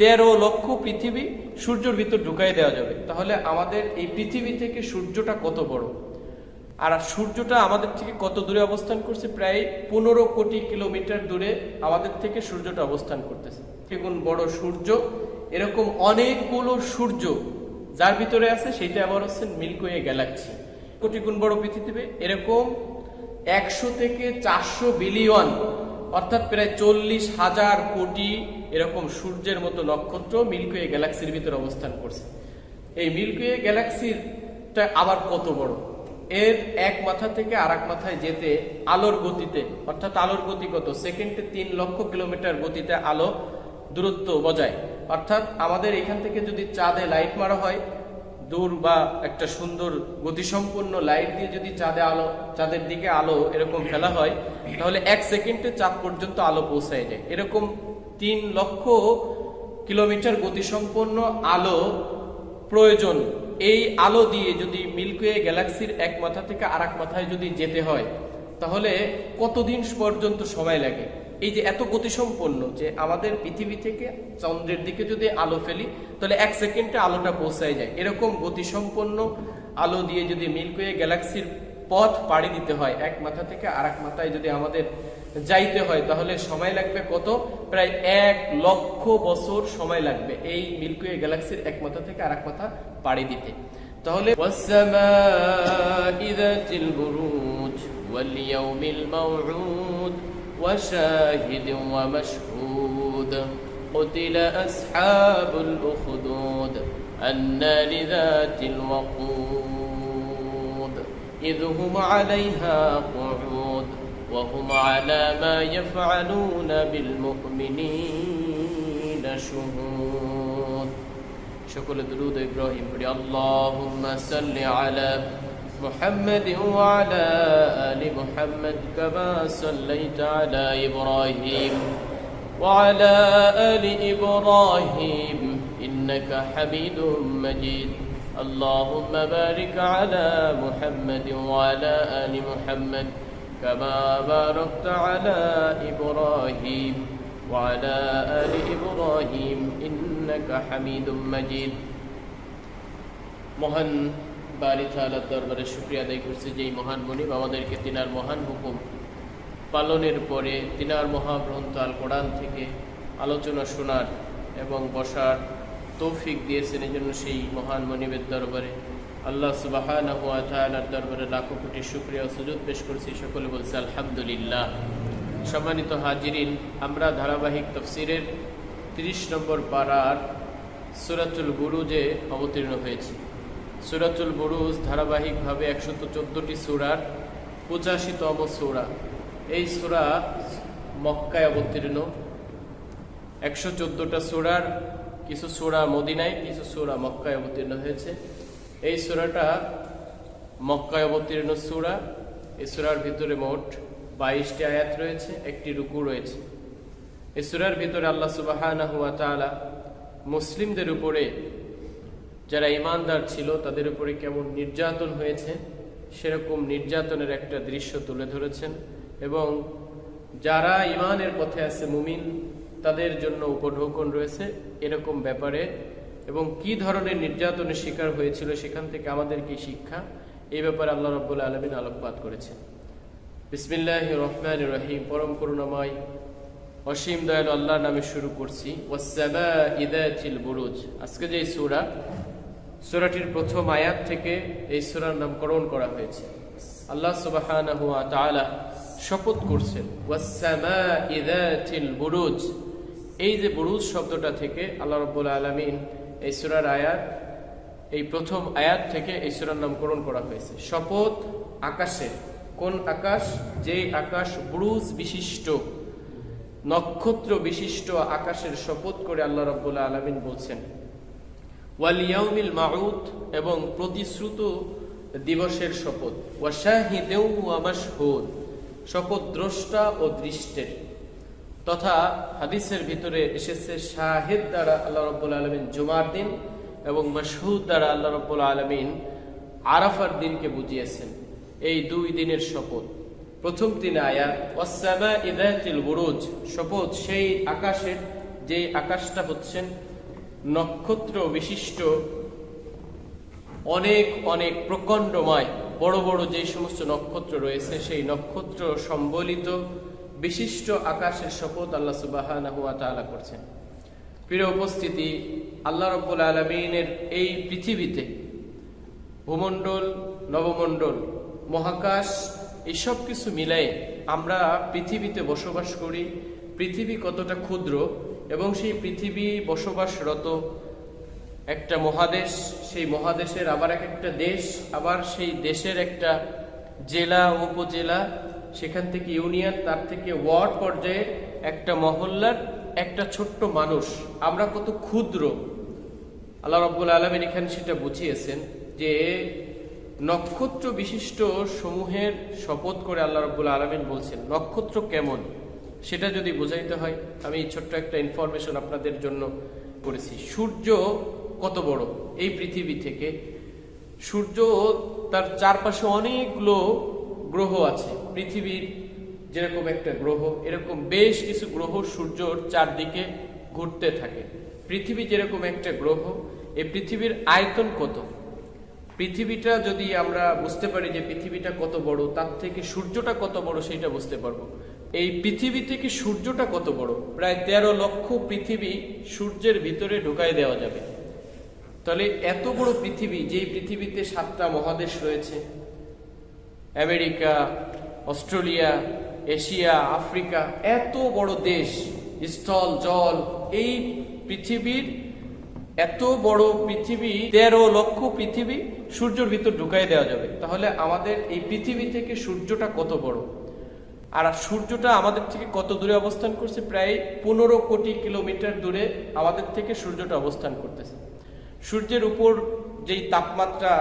তেরো লক্ষ পৃথিবী সূর্যের ভিতর ঢুকাই দেওয়া যাবে। তাহলে আমাদের এই পৃথিবী থেকে সূর্যটা কত বড়? আর সূর্যটা আমাদের থেকে কত দূরে অবস্থান করছে? প্রায় পনেরো কোটি কিলোমিটার দূরে আমাদের থেকে সূর্যটা অবস্থান করতেছে। দ্বিগুণ বড় সূর্য? এরকম অনেকগুলো সূর্য যার ভিতরে আছে সেটা আবার হচ্ছে মিল্কওয়ে গ্যালাক্সি। কোটি গুণ বড় পৃথিবীতে এরকম একশো থেকে চারশো বিলিয়ন, অর্থাৎ প্রায় চল্লিশ হাজার কোটি এরকম সূর্যের মতো নক্ষত্র মিল্কওয়ে গ্যালাক্সির ভিতরে অবস্থান করছে। এই মিল্কওয়ে গ্যালাক্সিরটা আবার কত বড়? এর এক মাথা থেকে আর মাথায় যেতে আলোর গতিতে, অর্থাৎ আলোর গতি কত? সেকেন্ডে তিন লক্ষ কিলোমিটার গতিতে আলো দূরত্ব বজায়। অর্থাৎ আমাদের এখান থেকে যদি চাঁদে লাইট মারা হয়, দূর বা একটা সুন্দর গতিসম্পন্ন লাইট দিয়ে যদি চাঁদে আলো, চাঁদের দিকে আলো এরকম ফেলা হয়, তাহলে এক সেকেন্ডে চাঁদ পর্যন্ত আলো পৌঁছায় যায়। এরকম তিন লক্ষ কিলোমিটার গতিসম্পন্ন আলো প্রয়োজন। এই আলো দিয়ে যদি মিল্কওয়ে গ্যালাক্সির এক মাথা থেকে আর মাথায় যদি যেতে হয়, তাহলে কতদিন পর্যন্ত সময় লাগে? এই যে এত গতিসম্পন্ন যে আমাদের পৃথিবী থেকে চন্দ্রের দিকে যদি আলো ফেলি, তাহলে এক সেকেন্ডে আলোটা পৌঁছায় যায়। এরকম গতিসম্পন্ন আলো দিয়ে যদি মিল্কওয়ে গ্যালাক্সির পথ পাড়ি দিতে হয়, এক মাথা থেকে আর মাথায় যদি আমাদের যাইতে হয় তাহলে সময় লাগবে কত প্রায় এক লক্ষ বছর সময় লাগবে এই মিল্কওয়ে গ্যালাক্সির এক মাথা থেকে আর এক মাথা পাড়ি দিতে তাহলে والسماء ذات البروج واليوم الموعود وشاهد ومشهود قتل أصحاب الأخدود النار ذات الوقود إذ هم عليها قعود وهم على ما يفعلون بالمؤمنين شهود. شكل درود إبراهيم. قل اللهم صل على محمد وعلى آل محمد كما صليت على إبراهيم وعلى آل إبراهيم إنك حميد مجيد. اللهم بارك على محمد وعلى آل محمد كما باركت على إبراهيم وعلى آل إبراهيم إنك حميد مجيد মহান বাড়ি তালার দরবারে শুক্রিয়া আদায় করছে যেই মহান মনিব আমাদেরকে তিনার মহান হুকুম পালনের পরে তিনার মহাগ্রন্থ আল কোরআন থেকে আলোচনা শোনার এবং বসার তৌফিক দিয়েছেন এই জন্য সেই মহান মনিবের দরবারে আল্লাহ সুবাহ দরবারে লাখো কোটি শুক্রিয়া সুযোগ পেশ করছি। সকলে বলছে, আলহামদুলিল্লাহ। সম্মানিত হাজিরিন, আমরা ধারাবাহিক তফসিরের তিরিশ নম্বর পাড়ার সুরাতুল বুরুজে অবতীর্ণ হয়েছি। সুরাতুল বুরুজ ধারাবাহিকভাবে একশত চোদ্দটি সুরার পঁচাশিতম সুরা। এই সুরা মক্কায় অবতীর্ণ। একশো চোদ্দটা সুরার কিছু সুরা মদিনায়, কিছু সুরা মক্কায় অবতীর্ণ হয়েছে। এই সুরাটা মক্কায় অবতীর্ণ সুরা। এই সুরার ভিতরে মোট বাইশটি আয়াত রয়েছে, একটি রুকু রয়েছে। এই সুরার ভিতরে আল্লাহ সুবাহ মুসলিমদের উপরে যারা ইমানদার ছিল, তাদের উপরে কেমন নির্যাতন হয়েছে, সেরকম নির্যাতনের একটা দৃশ্য তুলে ধরেছেন এবং যারা ইমানের পথে আছে মুমিন, তাদের জন্য উপঢৌকন রয়েছে। এরকম ব্যাপারে এবং কি ধরনের নির্যাতনের শিকার হয়েছিল সেখান থেকে আমাদের কি শিক্ষা? এই ব্যাপারে আল্লাহ রব্বুল আলমিন আলোকপাত করেছেন। বিসমিল্লাহ রহমান রহিম। পরম করুণাময়, অসীম দয়াল আল্লাহ নামে শুরু করছি। বুরুজ। আজকে যে সুরা, সুরাটির প্রথম আয়াত থেকে এই সুরার নামকরণ করা হয়েছে। আল্লাহ তাআলা শপথ করছেন বুরুজ। এই যে বুরুজ শব্দটা থেকে আল্লাহ রাব্বুল আলামিন এই সুরার আয়াত, এই প্রথম আয়াত থেকে এই সুরার নামকরণ করা হয়েছে। শপথ আকাশে। কোন আকাশ? যে আকাশ ব্রুজ বিশিষ্ট, নক্ষত্র বিশিষ্ট আকাশের শপথ করে আল্লাহ রাব্বুল আলামিন বলছেন। ওয়ালিয়াউমিল মাউদ এবং প্রতিশ্রুত দিবসের শপথ। ওয়াশাহিদেউ আমাশহুদ শপথ দ্রষ্টা ও দৃষ্টের। তথা হাদিসের ভিতরে এসেছে, শাহেদ দ্বারা আল্লাহ রব্বুল আলমিন জুমার দিন এবং মাসহুদ দ্বারা আল্লাহ রব্বুল আলমিন আরাফার দিনকে বুঝিয়েছেন। এই দুই দিনের শপথ। প্রথম ওয়াসামা ইদাতিল বুরুজ। শপথ সেই আকাশের যে আকাশটা হচ্ছেন নক্ষত্র বিশিষ্ট, অনেক অনেক প্রকণ্ডময়, বড় বড় যে সমস্ত নক্ষত্র রয়েছে, সেই নক্ষত্র সম্বলিত বিশিষ্ট আকাশের শপথ আল্লাহ সুবাহ করছেন। প্রিয় উপস্থিতি, আল্লাহ রব্বুল আলমিনের এই পৃথিবীতে ভূমণ্ডল, নবমণ্ডল, মহাকাশ, এসব কিছু মিলাই আমরা পৃথিবীতে বসবাস করি, পৃথিবী কতটা ক্ষুদ্র এবং সেই পৃথিবী বসবাসরত একটা মহাদেশ, সেই মহাদেশের আবার এক একটা দেশ, আবার সেই দেশের একটা জেলা, উপজেলা সেখান থেকে ইউনিয়ন, তার থেকে ওয়ার্ড পর্যায়ে একটা মহল্লার একটা ছোট্ট মানুষ। আমরা কত ক্ষুদ্র। আল্লাহ রব্বুল আলমের এখানে সেটা বুঝিয়েছেন যে নক্ষত্র বিশিষ্ট সমূহের শপথ করে আল্লাহ রব্বুল আলমিন বলছেন, নক্ষত্র কেমন? সেটা যদি বোঝাইতে হয়, আমি ছোট্ট একটা ইনফরমেশন আপনাদের জন্য করেছি। সূর্য কত বড়? এই পৃথিবী থেকে। সূর্য তার চারপাশে অনেকগুলো গ্রহ আছে। পৃথিবীর যেরকম একটা গ্রহ, এরকম বেশ কিছু গ্রহ সূর্যর চারদিকে ঘুরতে থাকে। পৃথিবী যেরকম একটা গ্রহ এই পৃথিবীর আয়তন কত? পৃথিবীটা যদি আমরা বুঝতে পারি যে পৃথিবীটা কত বড়, তার থেকে সূর্যটা কত বড় সেটা বুঝতে পারব। এই পৃথিবী থেকে সূর্যটা কত বড়? প্রায় তেরো লক্ষ পৃথিবী সূর্যের ভিতরে ঢুকাই দেওয়া যাবে। তাহলে এত বড় পৃথিবী, যেই পৃথিবীতে সাতটা মহাদেশ রয়েছে আমেরিকা, অস্ট্রেলিয়া, এশিয়া, আফ্রিকা, এত বড় দেশ, স্থল, জল, এই পৃথিবীর এত বড় পৃথিবী, তেরো লক্ষ পৃথিবী সূর্যের ভিতর ঢুকাই দেওয়া যাবে। তাহলে আমাদের এই পৃথিবী থেকে সূর্যটা কত বড়? আর সূর্যটা আমাদের থেকে কত দূরে অবস্থান করছে? প্রায় পনেরো কোটি কিলোমিটার দূরে আমাদের থেকে সূর্যটা অবস্থান করতেছে। সূর্যের উপর যেই তাপমাত্রা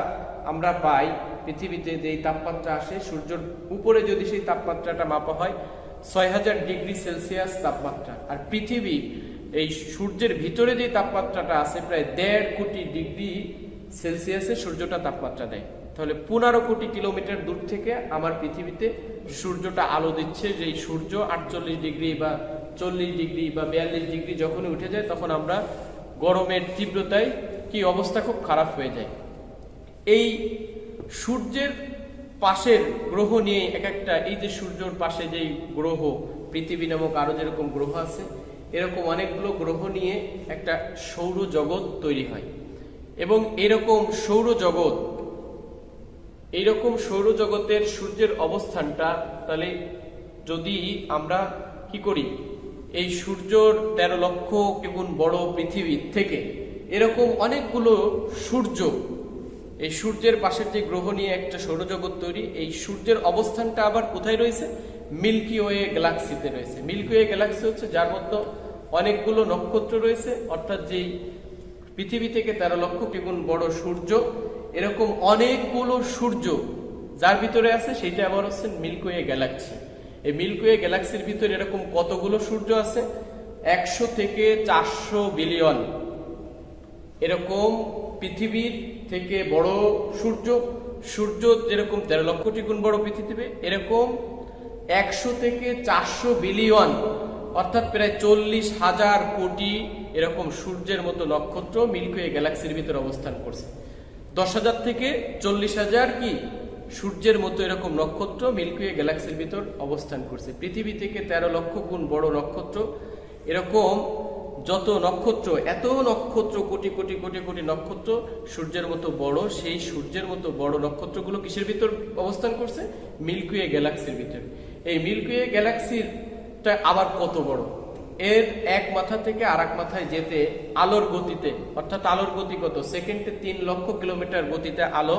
আমরা পাই পৃথিবীতে যেই তাপমাত্রা আসে, সূর্যের উপরে যদি সেই তাপমাত্রাটা মাপা হয়, ছয় হাজার ডিগ্রি সেলসিয়াস তাপমাত্রা। আর পৃথিবী এই সূর্যের ভিতরে যে তাপমাত্রাটা আছে, প্রায় দেড় কোটি ডিগ্রি সেলসিয়াসে সূর্যটা তাপমাত্রা দেয়। তাহলে পনেরো কোটি কিলোমিটার দূর থেকে আমার পৃথিবীতে সূর্যটা আলো দিচ্ছে যে সূর্য আটচল্লিশ ডিগ্রি বা চল্লিশ ডিগ্রি বা বিয়াল্লিশ ডিগ্রি যখনই উঠে যায়, তখন আমরা গরমের তীব্রতায় কি অবস্থা খুব খারাপ হয়ে যায়। এই সূর্যের পাশের গ্রহ নিয়ে এক একটা, এই যে সূর্যর পাশে যেই গ্রহ, পৃথিবী নামক আরও যেরকম গ্রহ আছে, এরকম অনেকগুলো গ্রহ নিয়ে একটা সৌর জগৎ তৈরি হয়। এবং এরকম সৌর জগৎ এইরকম সৌরজগতের সূর্যের অবস্থানটা, তাহলে যদি আমরা কি করি, এই সূর্যর তেরো লক্ষ গুণ বড় পৃথিবীর থেকে এরকম অনেকগুলো সূর্য এই সূর্যের পাশের যে গ্রহ নিয়ে একটা সৌরজগৎ তৈরি, এই সূর্যের অবস্থানটা আবার কোথায় রয়েছে? মিল্কি ওয়ে গ্যালাক্সিতে রয়েছে। মিল্কি ওয়ে গ্যালাক্সি হচ্ছে যার মধ্যে অনেকগুলো নক্ষত্র রয়েছে। অর্থাৎ যেই পৃথিবী থেকে তেরো লক্ষ গুণ বড় সূর্য, এরকম অনেকগুলো সূর্য যার ভিতরে আছে সেটা আবার হচ্ছে মিল্কওয়ে গ্যালাক্সি এই মিল্কওয়ে গ্যালাক্সির ভিতরে এরকম কতগুলো সূর্য আছে? একশো থেকে চারশো বিলিয়ন এরকম পৃথিবীর থেকে বড় সূর্য সূর্য যেরকম তেরো লক্ষ গুণ বড় পৃথিবী এরকম একশো থেকে চারশো বিলিয়ন, অর্থাৎ প্রায় চল্লিশ হাজার কোটি এরকম সূর্যের মতো নক্ষত্র মিল্কওয়ে গ্যালাক্সির ভিতরে অবস্থান করছে। দশ হাজার থেকে চল্লিশ হাজার কি? সূর্যের মতো এরকম নক্ষত্র মিল্কওয়ে গ্যালাক্সির ভিতর অবস্থান করছে। পৃথিবী থেকে তেরো লক্ষ গুণ বড় নক্ষত্র, এরকম যত নক্ষত্র, এত নক্ষত্র, কোটি কোটি কোটি কোটি নক্ষত্র সূর্যের মতো বড়, সেই সূর্যের মতো বড় নক্ষত্রগুলো কিসের ভিতর অবস্থান করছে? মিল্কওয়ে গ্যালাক্সির ভিতর। এই মিল্কওয়ে গ্যালাক্সির আবার কত বড়? এর এক মাথা থেকে আর মাথায় যেতে আলোর গতিতে, অর্থাৎ আলোর গতি কত? সেকেন্ডে তিন লক্ষ কিলোমিটার গতিতে আলো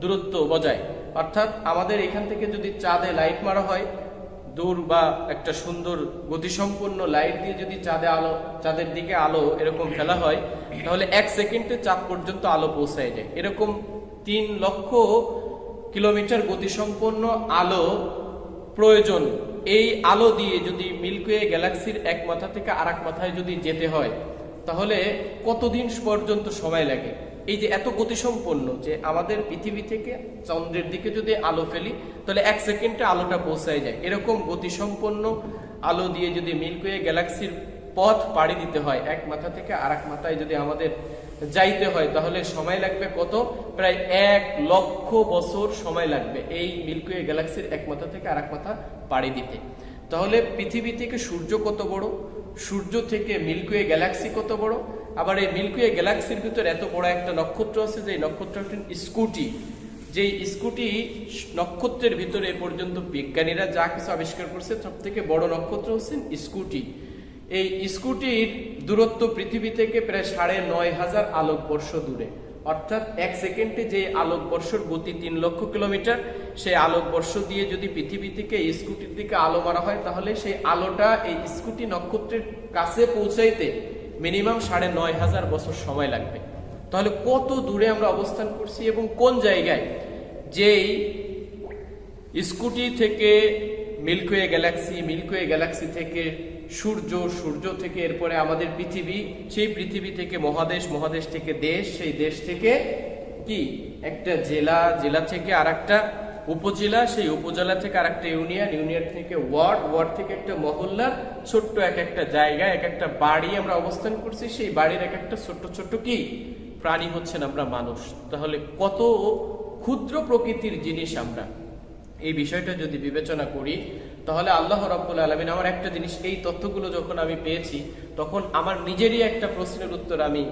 দূরত্ব বজায়। অর্থাৎ আমাদের এখান থেকে যদি চাঁদে লাইট মারা হয় দূর বা একটা সুন্দর গতিসম্পন্ন লাইট দিয়ে যদি চাঁদে আলো, চাঁদের দিকে আলো এরকম ফেলা হয়, তাহলে এক সেকেন্ডে চাঁদ পর্যন্ত আলো পৌঁছায় যায়। এরকম তিন লক্ষ কিলোমিটার গতিসম্পন্ন আলো প্রয়োজন। এই আলো দিয়ে যদি মিল্কওয়ে গ্যালাক্সির এক মাথা থেকে আর মাথায় যদি যেতে হয়, তাহলে কতদিন পর্যন্ত সময় লাগে? এই যে এত গতিসম্পন্ন যে আমাদের পৃথিবী থেকে চন্দ্রের দিকে যদি আলো ফেলি, তাহলে এক সেকেন্ডে আলোটা পৌঁছায় যায়। এরকম গতিসম্পন্ন আলো দিয়ে যদি মিল্কওয়ে গ্যালাক্সির পথ পাড়ি দিতে হয়, এক মাথা থেকে আর এক মাথায় যদি আমাদের যাইতে হয়, তাহলে সময় লাগবে কত? প্রায় এক লক্ষ বছর সময় লাগবে এই মিল্কওয়ে গ্যালাক্সির এক মাথা থেকে আর এক মাথা পাড়ি দিতে। তাহলে পৃথিবী থেকে সূর্য কত বড়? সূর্য থেকে মিল্কওয়ে গ্যালাক্সি কত বড়? আবার এই মিল্কওয়ে গ্যালাক্সির ভিতর এত বড় একটা নক্ষত্র আছে যে নক্ষত্রটি স্কুটি। যে স্কুটি নক্ষত্রের ভিতরে পর্যন্ত বিজ্ঞানীরা যা কিছু আবিষ্কার করছে, সব থেকে বড় নক্ষত্র হচ্ছেন স্কুটি। এই স্কুটির দূরত্ব পৃথিবী থেকে প্রায় সাড়ে নয় হাজার আলোকবর্ষ দূরে। অর্থাৎ এক সেকেন্ডে যে আলোকবর্ষর গতি তিন লক্ষ কিলোমিটার, সেই আলোকবর্ষ দিয়ে যদি পৃথিবী থেকে স্কুটির দিকে আলো মারা হয়, তাহলে সেই আলোটা এই স্কুটি নক্ষত্রের কাছে পৌঁছাইতে মিনিমাম সাড়ে নয় হাজার বছর সময় লাগবে। তাহলে কত দূরে আমরা অবস্থান করছি এবং কোন জায়গায়? যেই স্কুটি থেকে মিল্কওয়ে গ্যালাক্সি মিল্কওয়ে গ্যালাক্সি থেকে সূর্য সূর্য থেকে এরপরে আমাদের পৃথিবী, সেই পৃথিবী থেকে মহাদেশ মহাদেশ থেকে দেশ, সেই দেশ থেকে কি? একটা জেলা জেলা থেকে আর একটা উপজেলা, সেই উপজেলা থেকে আর একটা ইউনিয়ন ইউনিয়ন থেকে ওয়ার্ড ওয়ার্ড থেকে একটা মহল্লা, ছোট্ট এক একটা জায়গা এক একটা বাড়ি আমরা অবস্থান করছি। সেই বাড়ির এক একটা ছোট্ট ছোট্ট কি? প্রাণী হচ্ছেন আমরা মানুষ। তাহলে কত ক্ষুদ্র প্রকৃতির জিনিস আমরা? এই বিষয়টা যদি বিবেচনা করি, তাহলে আল্লাহ রাব্বুল আলমিন আমার একটা জিনিস, এই তথ্যগুলো যখন আমি পেয়েছি, তখন আমার নিজেরই একটা প্রশ্নের উত্তর আমি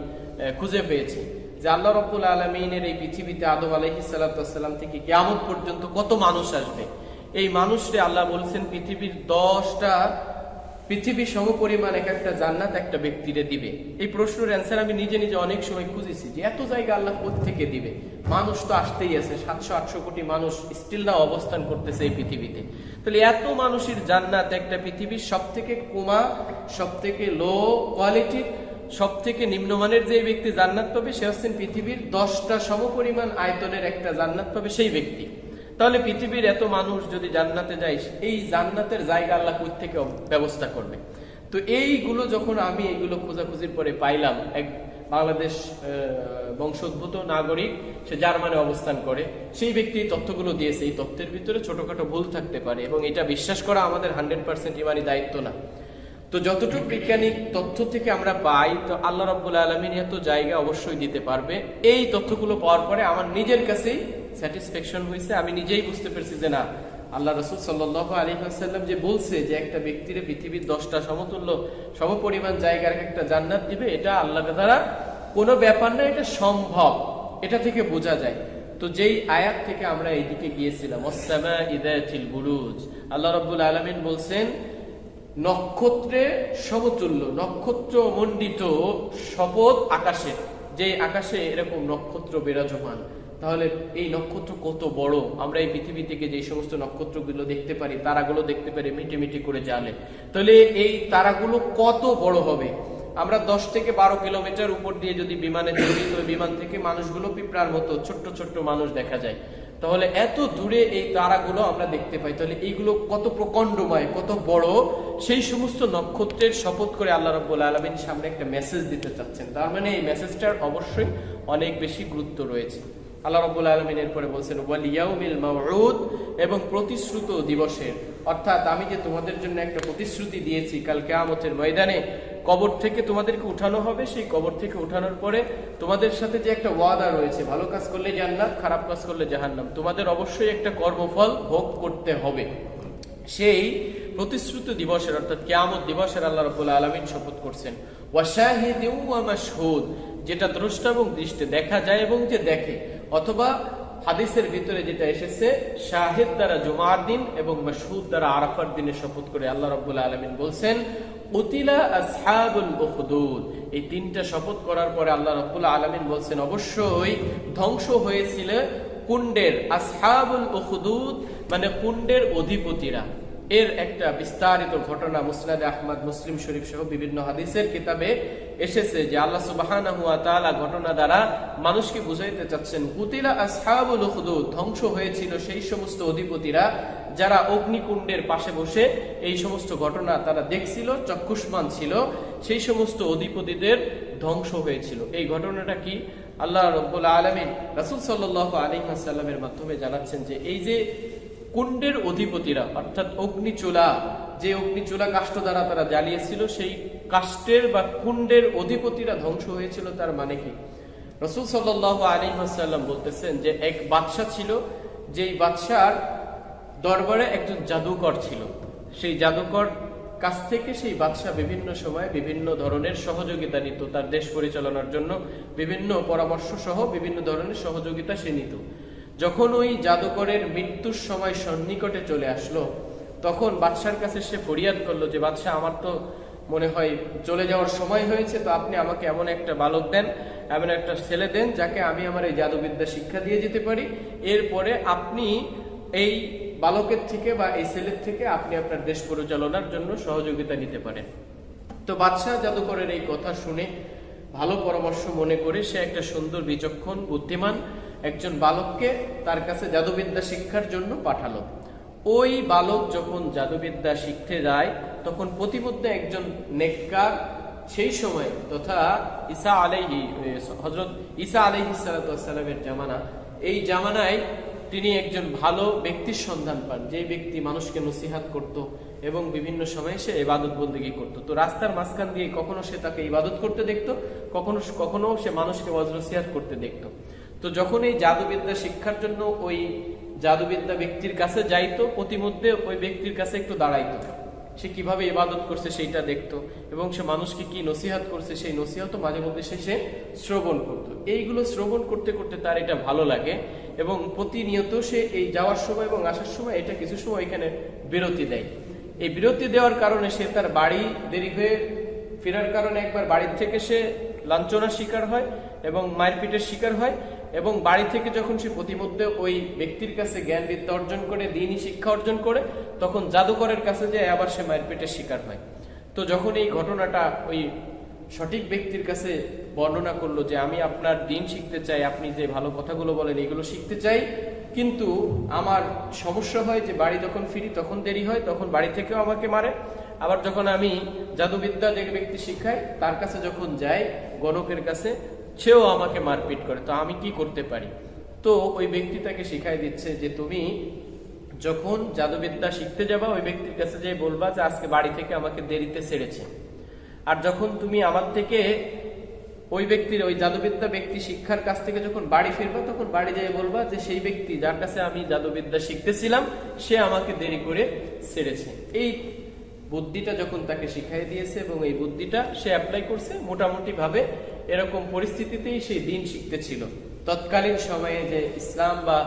খুঁজে পেয়েছি। যে আল্লাহ রব্বুল আলমিনের এই পৃথিবীতে আদম আলহি থেকে কেমন পর্যন্ত কত মানুষ আসবে? এই মানুষরে আল্লাহ বলছেন, পৃথিবীর দশটা পৃথিবী সমপরিমাণ এক একটা জান্নাত একটা ব্যক্তিরে দিবে। এই প্রশ্নের অ্যান্সার আমি নিজে নিজে অনেক সময় খুঁজেছি যে এত জায়গা আল্লাহ থেকে দিবে? মানুষ তো আসতেই আছে, সাতশো, আটশো কোটি মানুষ স্টিল না অবস্থান করতেছে এই পৃথিবীতে। তাহলে এত মানুষের জান্নাত একটা পৃথিবীর সব থেকে কুমা সব থেকে লো কোয়ালিটির সব থেকে নিম্নমানের যে ব্যক্তি জান্নাত পাবে, সে হচ্ছেন পৃথিবীর দশটা সমপরিমাণ আয়তনের একটা জান্নাত পাবে সেই ব্যক্তি। তাহলে পৃথিবীর এত মানুষ যদি জান্নাতে যায়, এই জান্নাতের জায়গা আল্লাহ কই থেকে ব্যবস্থা করবে? তো এইগুলো যখন আমি এগুলো খোঁজাখুঁজির পরে পাইলাম, এক বাংলাদেশ বংশোদ্ভূত নাগরিক, সে জার্মানে অবস্থান করে, সেই ব্যক্তি তথ্যগুলো দিয়েছে। এই তথ্যের ভিতরে ছোটখাটো ভুল থাকতে পারে এবং এটা বিশ্বাস করা আমাদের হান্ড্রেড পার্সেন্ট ইমানি দায়িত্ব না। তো যতটুকু বৈজ্ঞানিক তথ্য থেকে আমরা পাই, তো আল্লাহ রব্বুল আলমিন এত জায়গা অবশ্যই দিতে পারবে। এই তথ্যগুলো পাওয়ার পরে আমার নিজের কাছেই স্যাটিসফ্যাকশন হয়েছে। আমি নিজেই বুঝতে পেরেছি যে না, আল্লাহ রসুল সাল্লাহ আলী আসাল্লাম যে বলছে যে একটা ব্যক্তিরে পৃথিবীর দশটা সমতুল্য, সমপরিমাণ জায়গার একটা জান্নাত দিবে, এটা আল্লাহ দ্বারা কোনো ব্যাপার না, এটা সম্ভব। এটা থেকে বোঝা যায়। তো যেই আয়াত থেকে আমরা এইদিকে গিয়েছিলাম বুরুজ। আল্লাহ রাব্বুল আলামিন বলছেন নক্ষত্রে সমতুল্য, নক্ষত্র মণ্ডিত শপথ আকাশে। যে আকাশে এরকম নক্ষত্র বিরাজমান, তাহলে এই নক্ষত্র কত বড়? আমরা এই পৃথিবী থেকে যে সমস্ত নক্ষত্রগুলো দেখতে পারি, তারাগুলো দেখতে পারি মিটি মিটি করে জ্বালে তাহলে এই তারাগুলো কত বড় হবে? আমরা দশ থেকে বারো কিলোমিটার উপর দিয়ে যদি বিমানে চলি তো বিমান থেকে মানুষগুলো পিঁপড়ার মতো, ছোট্ট ছোট্ট মানুষ দেখা যায়। তাহলে এত দূরে এই তারাগুলো আমরা দেখতে পাই। তাহলে এইগুলো কত প্রকণ্ডময়, কত বড়? সেই সমস্ত নক্ষত্রের শপথ করে আল্লাহ রব্বুল আলমিন সামনে একটা মেসেজ দিতে চাচ্ছেন। তার মানে এই মেসেজটার অবশ্যই অনেক বেশি গুরুত্ব রয়েছে। আল্লাহ রব্বুল আলমিন এরপরে বলছেন ওয়ালিয়াউমিল মাউউদ এবং প্রতিশ্রুত দিবসের। অর্থাৎ আমি যে তোমাদের জন্য একটা প্রতিশ্রুতি দিয়েছি কাল কেয়ামতের ময়দানে, কবর থেকে তোমাদেরকে উঠানো হবে। সেই কবর থেকে উঠানোর পরে তোমাদের সাথে যে একটা ওয়াদা রয়েছে, ভালো কাজ করলে জান্নাত, খারাপ কাজ করলে জাহান্নাম, তোমাদের অবশ্যই একটা কর্মফল ভোগ করতে হবে। সেই প্রতিশ্রুত দিবসের, অর্থাৎ কেয়ামত দিবসের আল্লাহ রবুল্লা আলমিন শপথ করছেন যেটা দ্রষ্টা এবং দৃষ্টে দেখা যায় এবং যে দেখে, অথবা হাদিসের ভিতরে যেটা এসেছে, শাহিদ দ্বারা জুমার দিন এবং মাসহুদ দ্বারা আরাফার দিনে শপথ করে আল্লাহ রব্বুল আলমিন বলছেন এই তিনটা শপথ করার পরে আল্লাহ রব্বুল আলমিন বলছেন, অবশ্যই ধ্বংস হয়েছিল কুণ্ডের, আসহাবুল উখদুদ মানে কুণ্ডের অধিপতিরা। এর একটা বিস্তারিত ঘটনা মুসনাদে আহমদ মুসলিম শরীফ সহ বিভিন্ন হাদিসের কিতাবে এসেছে যে আল্লাহ সুবহানাহু ঘটনা দ্বারা মানুষকে বুঝাইতে চাচ্ছেন, কুতিলা আসহাবুল উখদুদ ধ্বংস হয়েছিল সেই সমস্ত অধিপতিরা যারা অগ্নিকুণ্ডের পাশে বসে এই সমস্ত ঘটনা তারা দেখছিল, চক্ষুষ্মান ছিল, সেই সমস্ত অধিপতিদের ধ্বংস হয়েছিল। এই ঘটনাটা কি? আল্লাহ রব্বুল আলমিন রাসূল সাল্লাল্লাহু আলাইহি ওয়াসাল্লামের মাধ্যমে জানাচ্ছেন যে এই যে কুণ্ডের অধিপতিরা, অর্থাৎ অগ্নিচুলা, যে অগ্নিচুলা কাষ্ঠ দ্বারা তারা জ্বালিয়েছিল, সেই কাষ্টের বা কুণ্ডের অধিপতিরা ধ্বংস হয়েছিল, তার মানে কি? রসুল সাল্লাহ আলী আসাল্লাম বলতেছেন যে এক বাদশা ছিল, যেই বাদশার দরবারে একজন জাদুকর ছিল। সেই জাদুকর কাছ থেকে সেই বাদশাহ বিভিন্ন সময় বিভিন্ন ধরনের সহযোগিতা নিত, তার দেশ পরিচালনার জন্য বিভিন্ন পরামর্শ সহ বিভিন্ন ধরনের সহযোগিতা সে নিত। যখন ওই জাদুকরের মৃত্যুর সময় সন্নিকটে চলে আসলো, তখন বাদশার কাছে সে ফরিয়াদ করল যে, বাদশাহ, আমার তো মনে হয় চলে যাওয়ার সময় হয়েছে, তো আপনি আমাকে এমন একটা বালক দেন, এমন একটা ছেলে দেন, যাকে আমি আমার এই জাদুবিদ্যা শিক্ষা দিয়ে যেতে পারি। এরপরে আপনি এই বালকের থেকে বা এই ছেলের থেকে আপনি আপনার দেশ পরিচালনার জন্য সহযোগিতা নিতে পারেন। তো বাদশাহ জাদুকরের এই কথা শুনে ভালো পরামর্শ মনে করে সে একটা সুন্দর, বিচক্ষণ, বুদ্ধিমান একজন বালককে তার কাছে জাদুবিদ্যা শিক্ষার জন্য পাঠালো। ওই বালক যখন জাদুবিদ্যা শিখতে যায়, তখন প্রতিমধ্যে একজন নেককার সেই সময় তথা ঈসা আলাইহি হজরত ঈসা আলাইহি সালাতামের জামানা। এই জামানায় তিনি একজন ভালো ব্যক্তির সন্ধান পান। যে ব্যক্তি মানুষকে নসিহাত করত এবং বিভিন্ন সময়ে সে ইবাদত বন্দী করত। তো রাস্তার মাঝখান দিয়ে কখনো সে তাকে ইবাদত করতে দেখত, কখনো কখনো সে মানুষকে বজ্রসিহাত করতে দেখত। তো যখন এই জাদুবিদ্যা শিক্ষার জন্য ওই জাদুবিদ্যা ব্যক্তির কাছে যাইতো, প্রতিমধ্যে ওই ব্যক্তির কাছে একটু দাঁড়াইতো। সে কীভাবে ইবাদত করছে সেইটা দেখতো এবং সে মানুষকে কি নসিহাত করছে সেই নসিহাতও মাঝে মধ্যে সে সে শ্রবণ করতো। এইগুলো শ্রবণ করতে করতে তার এটা ভালো লাগে এবং প্রতিনিয়ত সে এই যাওয়ার সময় এবং আসার সময় এটা কিছু সময় এখানে বিরতি দেয়। এই বিরতি দেওয়ার কারণে সে তার বাড়ি দেরি হয়ে ফেরার কারণে একবার বাড়ির থেকে সে লাঞ্ছনার শিকার হয় এবং মারপিটের শিকার হয় এবং বাড়ি থেকে যখন সে প্রতিমধ্যে ওই ব্যক্তির কাছে জ্ঞান বিদ্যা অর্জন করে, দিনই শিক্ষা অর্জন করে, তখন জাদুকরের কাছে যায় আবার সে মারপিটের শিকার হয়। তো যখন এই ঘটনাটা ওই সঠিক ব্যক্তির কাছে বর্ণনা করল যে, আমি আপনার দিন শিখতে চাই, আপনি যে ভালো কথাগুলো বলেন, এগুলো শিখতে চাই, কিন্তু আমার সমস্যা হয় যে বাড়ি যখন ফিরি, তখন দেরি হয়, তখন বাড়ি থেকেও আমাকে মারে। আবার যখন আমি জাদুবিদ্যা যে ব্যক্তি শিখাই, তার কাছে যখন যাই, গণকের কাছে সেও আমাকে মারপিট করে, তো আমি কি করতে পারি? তো ওই ব্যক্তি তাকে শিখাই দিচ্ছে যে তুমি যখন জাদুবিদ্যা শিখতে যাবা, ওই ব্যক্তির কাছে যে বলবা যে আজকে বাড়ি থেকে আমাকে দেরিতে ছেড়েছে। আর যখন তুমি আমার থেকে ওই ব্যক্তির, ওই জাদুবিদ্যা ব্যক্তি শিক্ষার কাছ থেকে যখন বাড়ি ফিরবা, তখন বাড়ি যেয়ে বলবা যে সেই ব্যক্তি যার কাছে আমি জাদুবিদ্যা শিখতেছিলাম, সে আমাকে দেরি করে ছেড়েছে। এই বুদ্ধিটা যখন তাকে শিখাই দিয়েছে এবং এই বুদ্ধিটা সে অ্যাপ্লাই করছে মোটামুটি ভাবে এরকম পরিস্থিতিতেই সেই দিন শিখতেছিল। তৎকালীন সময়ে যে ইসলাম বা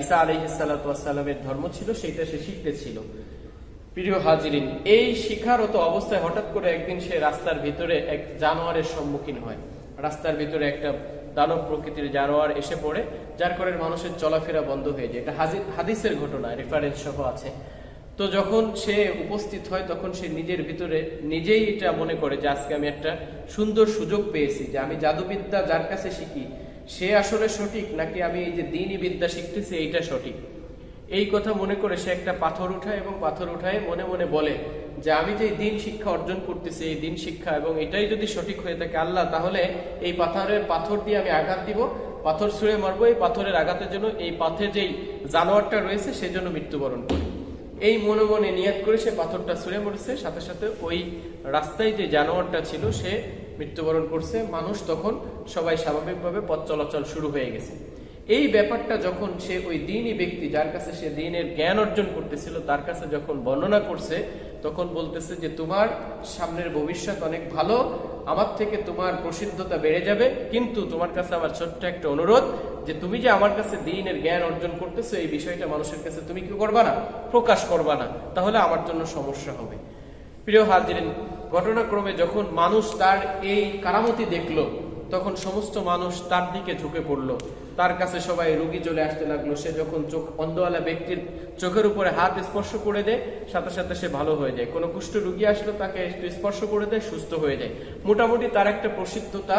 ঈসা আলহিসাল্লামের ধর্ম ছিল সেটা সে শিখতেছিল। প্রিয় হাজিরিন, এই শিখারত অবস্থায় হঠাৎ করে একদিন সে রাস্তার ভিতরে এক জানোয়ারের সম্মুখীন হয়। রাস্তার ভিতরে একটা দানব প্রকৃতির জানোয়ার এসে পড়ে, যার কারণে মানুষের চলাফেরা বন্ধ হয়ে যায়। এটা হাদিসের ঘটনা রেফারেন্স সহ আছে। তো যখন সে উপস্থিত হয়, তখন সে নিজের ভিতরে নিজেই এটা মনে করে যে আজকে আমি একটা সুন্দর সুযোগ পেয়েছি যে আমি জাদুবিদ্যা যার কাছে শিখি, সে আসলে সঠিক নাকি আমি এই যে দিনই বিদ্যা শিখতেছি এইটা সঠিক? এই কথা মনে করে সে একটা পাথর উঠায় এবং পাথর উঠায় মনে মনে বলে যে আমি যে দিন শিক্ষা অর্জন করতেছি, এই দিন শিক্ষা এবং এটাই যদি সঠিক হয়ে থাকে আল্লাহ, তাহলে এই পাথরের পাথর দিয়ে আমি আঘাত দিব, পাথর ছুঁড়ে মারবো, এই পাথরের আঘাতের জন্য এই পথে যেই জানোয়ারটা রয়েছে সেজন্য মৃত্যুবরণ করি। এই মনে মনে নিয়াত করে সে পাথরটা ছুঁড়ে মরেছে সাথে সাথে ওই রাস্তায় যে জানোয়ারটা ছিল, সে মৃত্যুবরণ করছে। মানুষ তখন সবাই স্বাভাবিকভাবে পথ চলাচল শুরু হয়ে গেছে। এই ব্যাপারটা যখন সে ওই দিনই ব্যক্তি যার কাছে সে দিনের জ্ঞান অর্জন করতেছিল, তার কাছে যখন বর্ণনা করছে, তখন বলতেছে যে, তোমার সামনের ভবিষ্যৎ অনেক ভালো। আমার থেকে তোমার প্রসিদ্ধতা বেড়ে যাবে। কিন্তু তোমার কাছে আমার ছোট্ট একটা অনুরোধ যে তুমি যে আমার কাছে দিনের জ্ঞান অর্জন করতেছো, এই বিষয়টা মানুষের কাছে তুমি কি করবা না? প্রকাশ করবা না। তাহলে আমার জন্য সমস্যা হবে। প্রিয় হাজিরেন, ঘটনাক্রমে যখন মানুষ তার এই কারামতি দেখল, তখন সমস্ত মানুষ তার দিকে ঝুঁকে পড়ল। তার কাছে সবাই রুগী চলে আসতে লাগল। সে যখন চোখ অন্ধওয়ালা ব্যক্তির চোখের উপরে হাত স্পর্শ করে দেয়, সাথে সাথে সে ভালো হয়ে যায়। কোনো কুষ্ঠ রুগী আসলো, তাকে স্পর্শ করে দেয়, সুস্থ হয়ে যায়। মোটামুটি তার একটা প্রসিদ্ধতা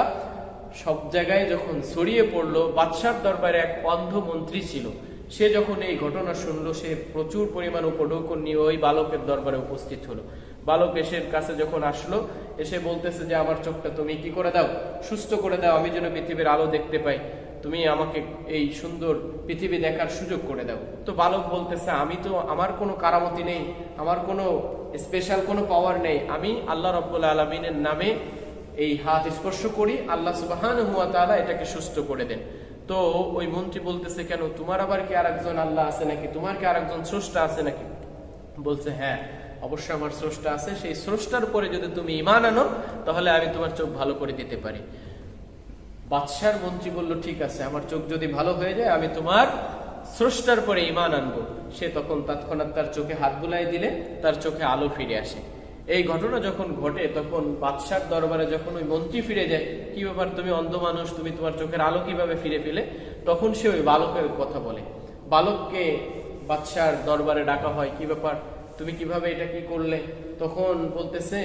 সব জায়গায় যখন ছড়িয়ে পড়ল, বাদশার দরবারে এক অন্ধ মন্ত্রী ছিল। সে যখন এই ঘটনা শুনলো, সে প্রচুর পরিমাণ উপঢৌকন নিয়ে ওই বালকের দরবারে উপস্থিত হলো। বালক এসে কাছে যখন আসলো, এসে বলতেছে যে, আমার চোখটা তুমি কি করে দাও? সুস্থ করে দাও, আমি যেন পৃথিবীর আলো দেখতে পাই। তুমি আমাকে এই সুন্দর পৃথিবী দেখার সুযোগ করে দাও। তো বালক বলতেছে, আমি তো, আমার কোনো কারামতি নেই, আমার কোনো স্পেশাল কোনো পাওয়ার নেই। আমি আল্লাহ রব্বুল আলমিনের নামে এই হাত স্পর্শ করি, আল্লাহ সুবাহান হুয়া তাআলা এটাকে সুস্থ করে দেন। তো ওই মন্ত্রী বলতেছে, কেন, তোমার আবার কি আরেকজন আল্লাহ আছে নাকি? তোমার কি আরেকজন স্রষ্টা আছে নাকি? বলছে হ্যাঁ অবশ্যই আমার স্রষ্টা আছে। সেই স্রষ্টার পরে যদি তুমি ইমান আনো, তাহলে আমি তোমার চোখ ভালো করে দিতে পারি। বাদশার মন্ত্রী বলল, ঠিক আছে, আমার চোখ যদি ভালো হয়ে যায়, আমি তোমার স্রষ্টার পরে ইমান আনব। সে তখন তৎক্ষণাৎ তার চোখে হাত বুলাই দিলে, তার চোখে আলো ফিরে আসে। এই ঘটনা যখন ঘটে, তখন বাদশার দরবারে যখন ওই মন্ত্রী ফিরে যায়, কি ব্যাপার? তুমি অন্ধ মানুষ, তুমি তোমার চোখের আলো কীভাবে ফিরে পেলে? তখন সে ওই বালকের কথা বলে। বালককে বাদশার দরবারে ডাকা হয়, কি ব্যাপার? তুমি কীভাবে এটা কি করলে? তখন বলতেছে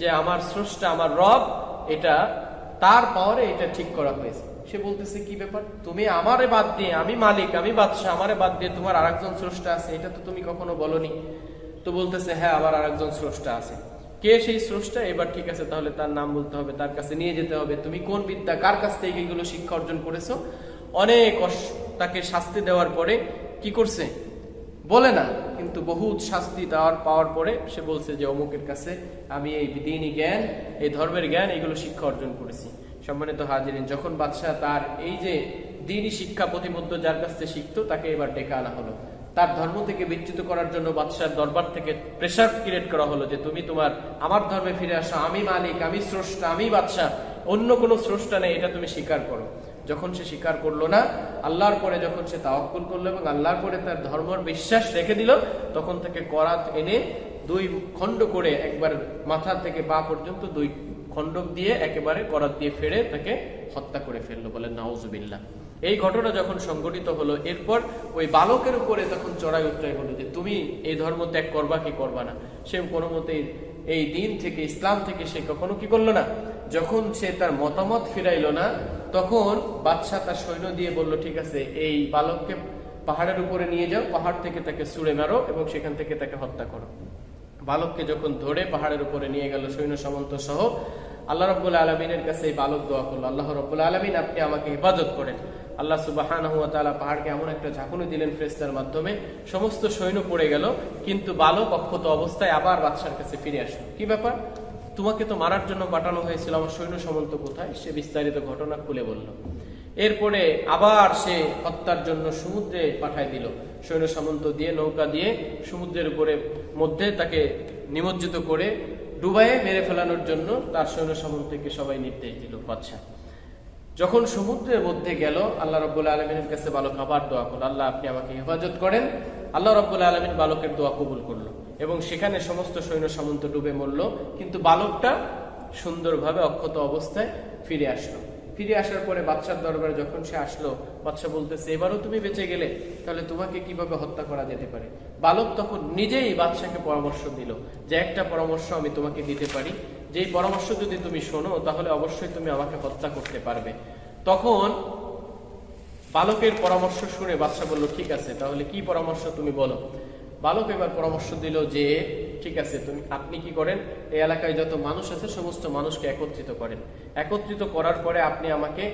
যে, আমার স্রষ্টা, আমার রব, এটা তার পাওয়ারে এটা ঠিক করা হয়েছে। সে বলতেছে, কি ব্যাপার? তুমি আমারে বাদ দিয়ে, আমি মালিক, আমি বাদশাহ, আমারে বাদ দিয়ে তোমার আরেকজন স্রষ্টা আছে, এটা তো তুমি কখনো বলনি। তো বলতেছে হ্যাঁ আমার আরেকজন স্রষ্টা আছে। কে সেই স্রষ্টা? এবার ঠিক আছে, তাহলে তার নাম বলতে হবে, তার কাছে নিয়ে যেতে হবে। তুমি কোন বিদ্যা, কার কাছ থেকে এগুলো শিক্ষা অর্জন করেছ? অনেক তাকে শাস্তি দেওয়ার পরে কি করছে? বলে না, কিন্তু বহুত শাস্তি দেওয়ার পাওয়ার পরে সে বলছে যে, অমুকের কাছে আমি এই দিনই জ্ঞান, এই ধর্মের জ্ঞান, এগুলো শিক্ষা অর্জন করেছি। সম্মানিত হাজিরিন, যখন বাদশাহ তার এই যে দিনই শিক্ষা প্রতিবদ্ধ যার কাছ থেকে শিখতো, তাকে এবার ডেকে আনা হলো। তার ধর্ম থেকে বিচ্যুত করার জন্য বাদশার দরবার থেকে প্রেশার ক্রিয়েট করা হলো যে তুমি তোমার, আমার ধর্মে ফিরে আসো, আমি মালিক, আমি স্রষ্টা, আমি বাদশাহ। অন্য কোনো স্রষ্টা নেই, এটা তুমি স্বীকার করো। যখন সে স্বীকার করল না, আল্লাহর পরে যখন সে তাওয়াক্কুল করল এবং আল্লাহর পরে তার ধর্মর বিশ্বাস রেখে দিল, তখন তাকে করাত এনে দুই খণ্ড করে একবার মাথা থেকে পা পর্যন্ত দুই খণ্ডক দিয়ে একেবারে করাত দিয়ে ফেড়ে তাকে হত্যা করে ফেলল বলে, নাউজুবিল্লাহ। এই ঘটনা যখন সংঘটিত হলো, এরপর ওই বালকের উপরে তখন চড়াই উত্তরাই হলো যে, তুমি এই ধর্ম ত্যাগ করবা কি করবা না? সে কোনো মতেই এই দিন থেকে, ইসলাম থেকে সে কখনো কি করল না। যখন সে তার মতামত ফিরাইলো না, তখন বাদশাহ তার সৈন্য দিয়ে বলল, ঠিক আছে, এই বালককে পাহাড়ের উপরে নিয়ে যাও, পাহাড় থেকে তাকে ছুঁড়ে মারো এবং সেখান থেকে তাকে হত্যা করো। বালককে যখন ধরে পাহাড়ের উপরে নিয়ে গেল সৈন্য সামন্ত সহ, আল্লাহ রব্বুল আলমিনের কাছে এই বালক দোয়া করল, আল্লাহ রব্বুল আলমিন, আপনি আমাকে হেফাজত করেন। আল্লাহ সুবাহান পাহাড়কে এমন একটা ঝাঁকুনি দিলেন ফ্রেস্তার মাধ্যমে। সমস্ত সৈন্য পড়ে গেল, কিন্তু বালক অক্ষত অবস্থায় আবার বাদশার কাছে ফিরে আসলো। কি ব্যাপার? তোমাকে তো মারার জন্য পাঠানো হয়েছিল, আমার সৈন্য সামন্ত কোথায়? সে বিস্তারিত ঘটনা খুলে বলল। এরপরে আবার সে হত্যার জন্য সমুদ্রে পাঠায় দিল। সৈন্য সামন্ত দিয়ে, নৌকা দিয়ে সমুদ্রের উপরে, মধ্যে তাকে নিমজ্জিত করে ডুবাইয়ে মেরে ফেলানোর জন্য তার সৈন্য সামন্তকে সবাই নির্দেশ দিল, বাদশাহ। যখন সমুদ্রের মধ্যে গেল, আল্লাহ রব্বুল আলমিনের কাছে বালক আবার দোয়া করল। আল্লাহ, আপনি আমাকে হেফাজত করেন। আল্লাহ রব্বুল আলমিন বালকের দোয়া কবুল করল। এবং সেখানে সমস্ত সৈন্য সামন্ত ডুবে মরল, কিন্তু বালকটা সুন্দরভাবে অক্ষত অবস্থায় ফিরে আসলো। ফিরে আসার পরে বাচ্চার দরবারে যখন সে আসলো বাচ্চা বলতেছে, এবারও তুমি বেঁচে গেলে, তাহলে তোমাকে কীভাবে হত্যা করা যেতে পারে? বালক তখন নিজেই বাদশাকে পরামর্শ দিল যে, একটা পরামর্শ আমি তোমাকে দিতে পারি। যেই পরামর্শ যদি তুমি শোনো, তাহলে অবশ্যই তুমি আমাকে হত্যা করতে পারবে। তখন বালকের পরামর্শ শুনে বাদশা বলল, ঠিক আছে, তাহলে কি পরামর্শ তুমি বলো? বালক এবার পরামর্শ দিল যে ঠিক আছে, তুমি, আপনি কি করেন? এই এলাকায় যত মানুষ আছে, সমস্ত মানুষকে একত্রিত করেন। একত্রিত করার পরে আপনি আমাকে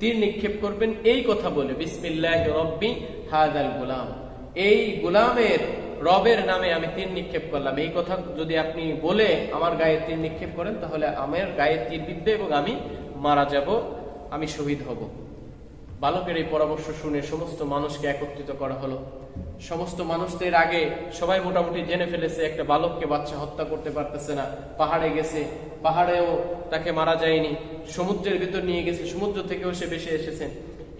তীর নিক্ষেপ করবেন, এই কথা বলে, বিসমিল্লাহ রব্বি হাদ আল গুলাম। এই গুলামের রবের নামে আমি তীর নিক্ষেপ করলাম। এই কথা যদি আপনি বলে আমার গায়ে তীর নিক্ষেপ করেন, তাহলে আমার গায়ে তীর বিদ্যে এবং আমি মারা যাব, আমি শহীদ হব। বালকের এই পরামর্শ শুনে সমস্ত মানুষকে একত্রিত করা হলো। সমস্ত মানুষদের আগে সবাই মোটামুটি জেনে ফেলেছে একটা বালককে বাচ্চা হত্যা করতে পারতেছে না। পাহাড়ে গেছে। পাহাড়েও তাকে মারা যায়নি। সমুদ্রের ভিতর নিয়ে গেছে। সমুদ্র থেকেও সে বেশি এসেছেন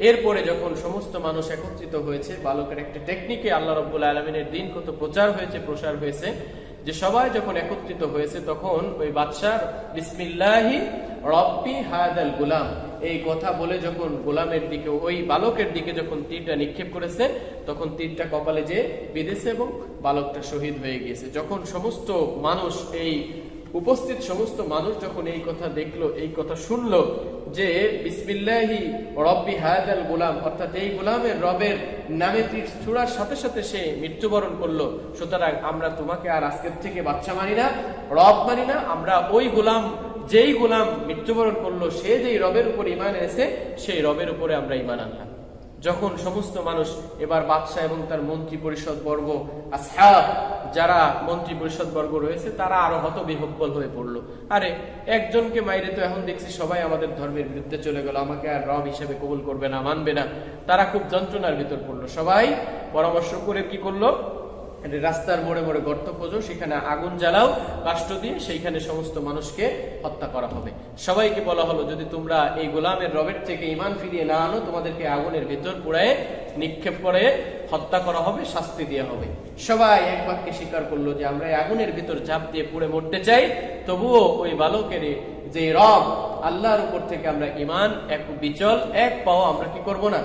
এরপরে যখন সমস্ত মানুষ একত্রিত হয়েছে, বালকের একটা টেকনিকে আল্লাহ রব্বুল আলমিনের দিন কত প্রচার হয়েছে, প্রসার হয়েছে, যে সবাই যখন একত্রিত হয়েছে তখন ওই বাদশার বিসমিল্লাহি রব্বি হায়াদাল গুলাম এই কথা বলে যখন গোলামের দিকে, ওই বালকের দিকে যখন তীরটা নিক্ষেপ করেছে, তখন তীরটা কপালে যে বিদেশে এবং বালকটা শহীদ হয়ে গিয়েছে। যখন সমস্ত মানুষ এই উপস্থিত সমস্ত মানুষ যখন এই কথা দেখল, এই কথা শুনলো, যে বিসমিল্লাহি রব্বি হায়াদাল গোলাম, অর্থাৎ এই গোলামের রবের নামে তীর ছুড়ার সাথে সাথে সে মৃত্যুবরণ করল। সুতরাং আমরা তোমাকে আর আজকের থেকে বাচ্চা মানি না, রব মানি না, আমরা ওই গোলাম, যেই গোলাম মৃত্যুবরণ করল, সে যেই রবের উপর ইমান এনেছে, সেই রবের উপরে আমরা ইমান আনলাম। যখন সমস্ত মানুষ এবার বাদশাহ এবং তার মন্ত্রী পরিষদ বর্গ, আসহাব যারা মন্ত্রী পরিষদ বর্গ রয়েছে, তারা আরও হত বিহব্বল হয়ে পড়ল। আরে, একজনকে মাইরে তো এখন দেখছি সবাই আমাদের ধর্মের বিরুদ্ধে চলে গেল, আমাকে আর রব হিসেবে কবুল করবে না, মানবে না। তারা খুব যন্ত্রণার ভিতর পড়ল। সবাই পরামর্শ করে কি করল? রাস্তার মোড়ে মোড়ে গর্ত খোঁজো, সেখানে আগুন জ্বালাও কাষ্ঠ দিয়ে সেইখানে সমস্ত মানুষকে হত্যা করা হবে। সবাইকে বলা হলো, যদি তোমরা এই গোলামের রবের থেকে ইমান ফিরিয়ে না আনো, তোমাদেরকে আগুনের ভেতর পুড়ায় নিক্ষেপ করে হত্যা করা হবে, শাস্তি দেওয়া হবে। সবাই এক বাক্যে স্বীকার করল যে, আমরা আগুনের ভিতর ঝাঁপ দিয়ে পুড়ে মরতে চাই, তবুও ওই বালকের যে রব, আল্লাহর উপর থেকে আমরা ইমান এক বিচল, এক পাও আমরা কি করব না?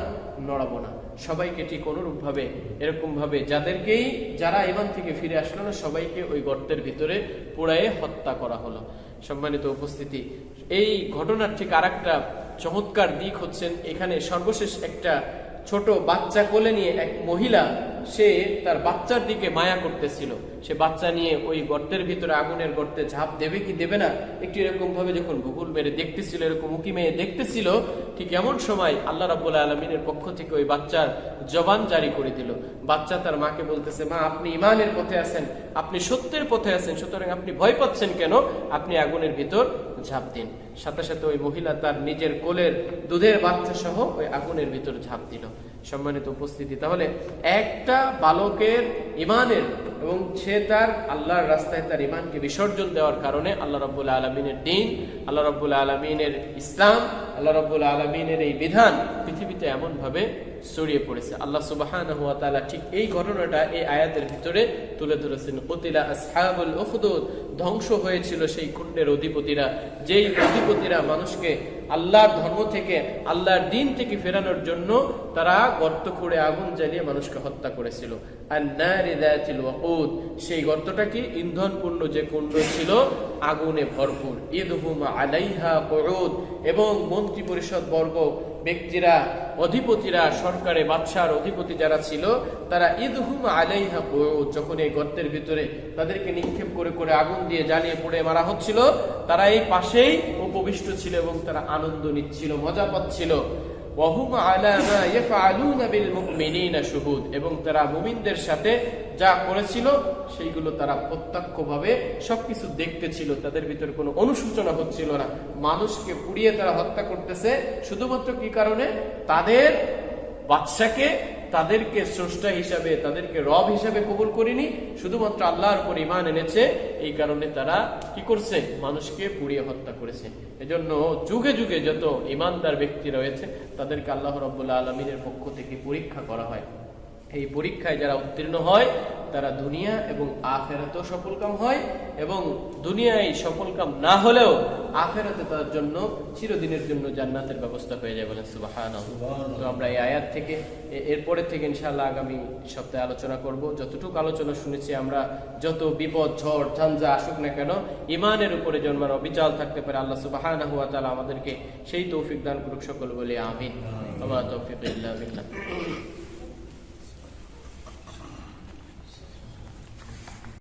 নড়াবো না। সবাইকে ঠিক অনুরূপ ভাবে এরকম ভাবে যাদেরকেই, যারা ইমান থেকে ফিরে আসলো না, সবাইকে ওই গর্তের ভিতরে পোড়ায়ে হত্যা করা হলো। সম্মানিত উপস্থিতি, এই ঘটনার ঠিক আর একটা চমৎকার দিক হচ্ছেন, এখানে সর্বশেষ একটা ছোট বাচ্চা কোলে নিয়ে এক মহিলা, সে তার বাচ্চার দিকে মায়া করতেছিল। সে বাচ্চা নিয়ে ওই গর্তের ভিতরে আগুনের গর্তে ঝাঁপ দেবে কি দেবে না, একটু এরকম ভাবে যখন ভূগোল মেরে দেখতেছিল, এরকম উকি মেয়ে দেখতেছিল ঠিক এমন সময় আল্লাহ রাবুল আলমিনের পক্ষ থেকে ওই বাচ্চার জবান জারি করে দিল। বাচ্চা তার মাকে বলতেছে, মা, আপনি ইমানের পথে আছেন, আপনি সত্যের পথে আছেন, সুতরাং আপনি ভয় পাচ্ছেন কেন? আপনি আগুনের ভিতর ঝাঁপ দিন। সাথে সাথে ওই মহিলা তার নিজের কোলের দুধের বাচ্চা সহ ওই আগুনের ভিতর ঝাঁপ দিল। সম্মানিত উপস্থিতি, তাহলে একটা বালকের ইমানের এবং সে তার আল্লাহর রাস্তায় তার ইমানকে বিসর্জন দেওয়ার কারণে আল্লাহ রব্বুল আলমিনের দিন, আল্লাহ রব্বুল আলমিনের ইসলাম, আল্লাহ রব্বুল আলমিনের এই বিধান পৃথিবীতে এমন ভাবে ছড়িয়ে পড়েছে। আল্লাহ সুবাহান হুয়া তালা ঠিক এই ঘটনাটা এই আয়াতের ভিতরে তুলে ধরেছেন। কতিলা আসহাবুল উখদুদ, ধ্বংস হয়েছিল সেই কুণ্ডের অধিপতিরা। যেই অধিপতিরা মানুষকে আল্লাহর ধর্ম থেকে, আল্লাহর দিন থেকে ফেরানোর জন্য তারা গর্ত খুঁড়ে আগুন জ্বালিয়ে মানুষকে হত্যা করেছিল। আর নারি দায়াতিল সেই গর্তটা কি? ইন্ধনপূর্ণ যে কুণ্ড ছিল, আগুনে ভরপুর। ঈদহুম আলাইহা কুউদ, এবং মন্ত্রী পরিষদ বর্গ ব্যক্তিরা, অধিপতিরা, সরকারে বাদশার অধিপতি যারা ছিল, তারা ঈদহুম আলাইহা কুউদ যখন এই গর্তের ভিতরে তাদেরকে নিক্ষেপ করে করে আগুন দিয়ে জ্বালিয়ে পড়ে মারা হচ্ছিল, তারা এই পাশেই উপবিষ্ট ছিল এবং তারা আনন্দ নিচ্ছিল, মজা পাচ্ছিল। ওয়াহুম আলা মা ইয়াফআলুনা বিল মুমিনিনা শুহুদ। এবং তারা মুমিনদের সাথে যা করেছিল, সেইগুলো তারা প্রত্যক্ষভাবে সবকিছু দেখতেছিল। তাদের ভিতরে কোনো অনুসূচনা হচ্ছিল না। মানুষকে পুড়িয়ে তারা হত্যা করতেছে। শুধুমাত্র কি কারণে? তাদের বাদশাকে তাদেরকে স্রষ্টা হিসাবে, তাদেরকে রব হিসাবে কবুল করিনি, শুধুমাত্র আল্লাহর উপর ইমান এনেছে। এই কারণে তারা কি করছে? মানুষকে পুড়িয়ে হত্যা করেছে। এজন্য যুগে যুগে যত ইমানদার ব্যক্তি রয়েছে, তাদেরকে আল্লাহ রব্বুল্লাহ আলমিনের পক্ষ থেকে পরীক্ষা করা হয়। এই পরীক্ষায় যারা উত্তীর্ণ হয় তারা দুনিয়া এবং আখেরাতেও সফলকাম হয় এবং দুনিয়ায় সফলকাম না হলেও আখেরাতে তার জন্য চিরদিনের জন্য জান্নাতের ব্যবস্থা হয়ে যায় বলেন সুবাহান তো আমরা এই আয়াত থেকে এরপরে থেকে ইনশাআল্লাহ আগামী সপ্তাহে আলোচনা করব। যতটুকু আলোচনা শুনেছি আমরা যত বিপদ ঝড় ঝঞ্ঝা আসুক না কেন ইমানের উপরে জন্মার অবিচাল থাকতে পারে আল্লাহ সুবাহান হুয়া তাআলা আমাদেরকে সেই তৌফিক দান করুক সকল বলে আমিন। আমার তৌফিক ইল্লা বিল্লাহ।